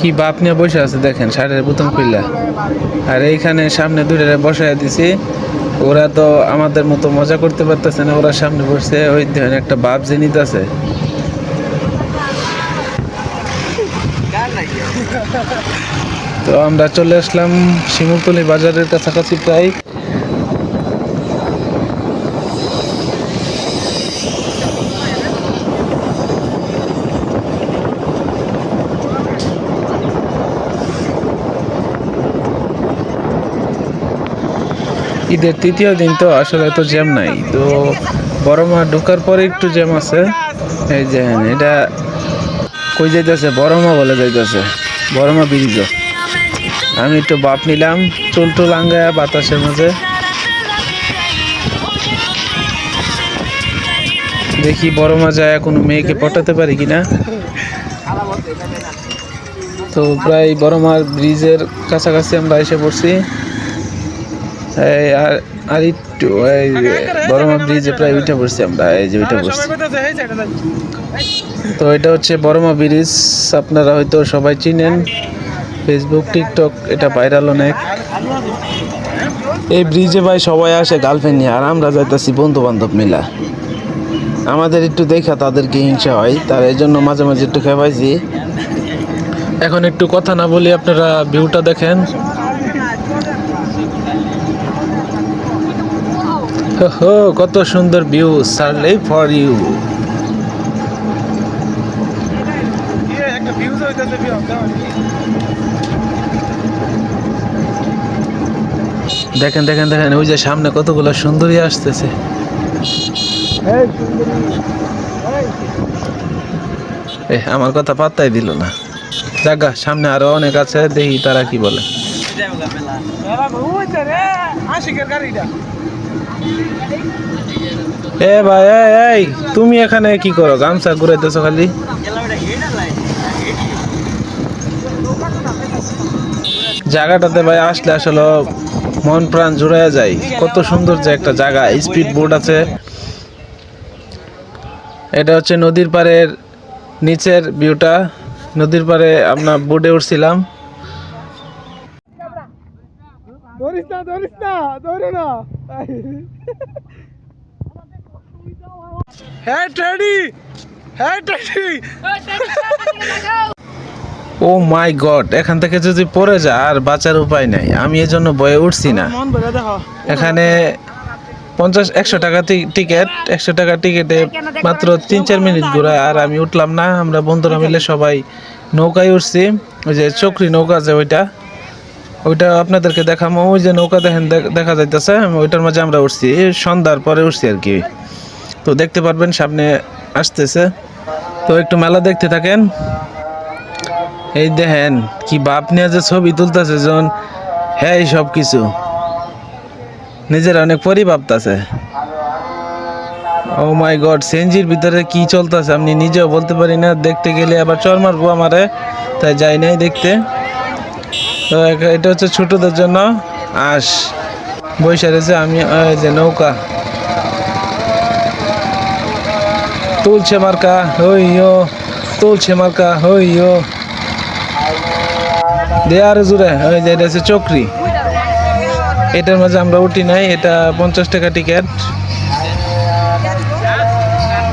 কি বাপ নিয়ে বসে আছে দেখেন, শাড়ির বুতম খুললা আর এইখানে সামনে দূরে বসায় দিছি। ওরা তো আমাদের মতো মজা করতে পারতেছে না, ওরা সামনে বসছে। ওই দেখেন একটা বাপ যে নিতেছে। তো আমরা চলে আসলাম শিমুলতলি বাজারের কাছাকাছি প্রায়। ঈদের তৃতীয় দিন তো আসলে তো জ্যাম নাই। তো বড় মা ঢোকার পরে একটু জ্যাম আছে। এই যে এটা কই যাইতেছে? বড় মা বলে যাইতেছে। বড় মা ব্রিজ। আমি একটু বাপ নিলাম, চুল টুল আঙ্গায়া বাতাসের মাঝে দেখি বড় মা যায় কোনো মেয়েকে পটাতে পারি কিনা। তো প্রায় বড় মার ব্রিজের কাছাকাছি আমরা এসে পড়ছি। আর একটু এই বড়মা ব্রিজে প্রায় উঠে পড়ছি আমরা এই যে পড়ছি। তো এটা হচ্ছে বড়মা ব্রিজ আপনারা হয়তো সবাই চিনেন। ফেসবুক টিকটক এটা ভাইরাল অনেক। এই ব্রিজে ভাই সবাই আসে গার্লফ্রেন্ড নিয়ে আর আমরা যাইতেছি বন্ধু বান্ধব মিলা। আমাদের একটু দেখা তাদেরকে হিংসা হয় তার এই জন্য মাঝে মাঝে একটু খেপাইছি এখন একটু কথা না বলি আপনারা ভিউটা দেখেন। হো কত সুন্দর ভিউ সারলে ফর ইউ দেখেন দেখেন দেখেন, ওই যে সামনে কতগুলো সুন্দরী আসতেছে। আমার কথা পাত্তাই দিল না। জাগা, সামনে আরও অনেক আছে, দেখি তারা কি বলে। এ ভাই এই, তুমি এখানে কি করো? গামছা ঘুরাইতেছো খালি? জায়গাটাতে ভাই আসলে আসলে মন প্রাণ জুড়াইয়া যায়। কত সুন্দর যে একটা জায়গা স্পিড বোট আছে। এটা হচ্ছে নদীর পাড়ের নিচের ভিউটা নদীর পাড়ে আমরা বোটে উঠছিলাম। ধরিস না ধরিস না ধরে না। হ্যাঁ টেডি হ্যাঁ টেডি ও মাই গড এখান থেকে যদি পড়ে যা আর বাঁচার উপায় নাই। আমি এজন্য বয়ে উঠছি না। এখানে পঞ্চাশ একশো টাকা টিকিট একশো টাকা টিকিটে মাত্র তিন চার মিনিট ঘোরায় আর আমি উঠলাম না। আমরা বন্ধুরা মিলে সবাই নৌকায় উঠছি। ওই যে চক্রি নৌকা যে ওইটা। ওইটা আপনাদেরকে দেখামো, ওই যে নৌকা দেখেন, দেখা যাইতেছে, ওইটার মাঝে আমরা উঠছি সন্ধ্যার পরে উঠছি আর কি। তো দেখতে পারবেন, সামনে আসতেছে। তো একটু মেলা দেখতে থাকেন। এই দেখেন, কি বাপ নিয়ে যে ছবি তুলতেছে যখন হ্যাঁ এই সব কিছু। নিজের অনেক পরি ভাবতেছে ও মাই গড সেঞ্জির ভিতরে কি চলতেছে, আমি নিজেও বলতে পারি না। দেখতে গেলে আবার চর মারবো আমারে, তাই যাই নাই দেখতে। তো এটা হচ্ছে ছোটদের জন্য আস বৈশা রয়েছে আমি যে নৌকা। তুলছে মার্কা হইও তুলছে মার্কা হইও দেয়ার জুড়ে ওই যে এটা হচ্ছে চক্রি। এটার মাঝে আমরা উঠি নাই, এটা পঞ্চাশ টাকা টিকিট।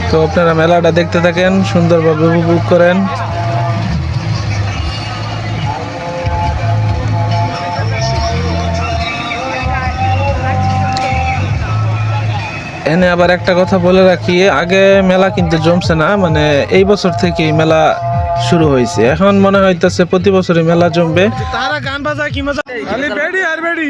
তো আপনারা মেলাটা দেখতে থাকেন, সুন্দরভাবে উপভোগ করেন। এনে আবার একটা কথা বলে রাখি আগে মেলা কিন্তু জমছে না মানে এই বছর থেকেই মেলা শুরু হয়েছে। এখন মনে হইতেছে প্রতি বছরই মেলা জমবে। তারা গান বাজায় কি মজা? বেডি আর বেডি।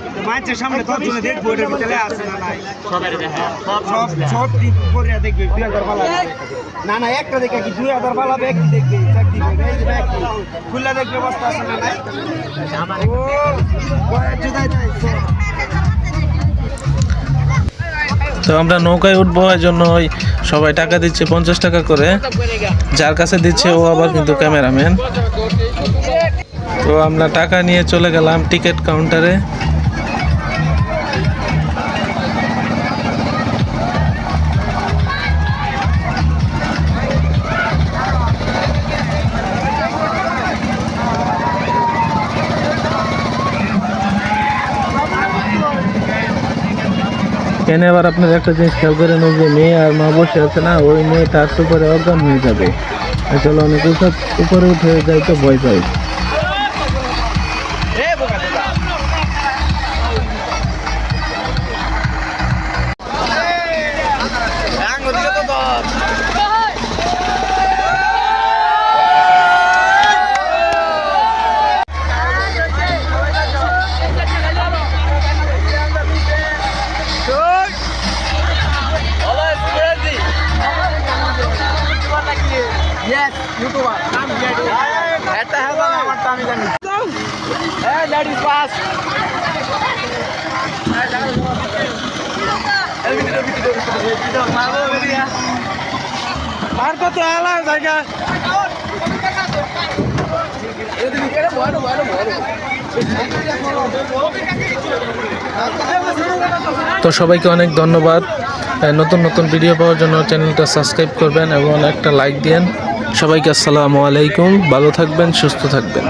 মাছের সামনে জন্য দেখব এটার ভিতরে আছে না নাই? সব সব দিক করে দেখবে দুই হাজার পালা না না একটা দেখে কি দুই হাজার পালা ব্যক্তি দেখবে? ব্যক্তি খুললা দেখবে অবস্থা আছে না নাই? ও জুদাই তো আমরা নৌকায় উঠবো এই জন্য ওই সবাই টাকা দিচ্ছে পঞ্চাশ টাকা করে। যার কাছে দিচ্ছে ও আবার কিন্তু ক্যামেরাম্যান। তো আমরা টাকা নিয়ে চলে গেলাম টিকিট কাউন্টারে। কেন আবার আপনার একটা জিনিস খেয়াল করে নেব যে মেয়ে আর মা বসে আছে না, ওই মেয়ে তার উপরে অজ্ঞান হয়ে যাবে। আসলে অনেক উপর- উঠে যায় তো ভয় পাই এটা হবে না। আমার তো আমি জানি। এই লেডিস পাস। আর কত আলা জায়গা। তো সবাইকে অনেক ধন্যবাদ। নতুন নতুন ভিডিও পাওয়ার জন্য চ্যানেলটা সাবস্ক্রাইব করবেন এবং একটা লাইক দিন সবাইকে আসসালামু আলাইকুম। ভালো থাকবেন সুস্থ থাকবেন।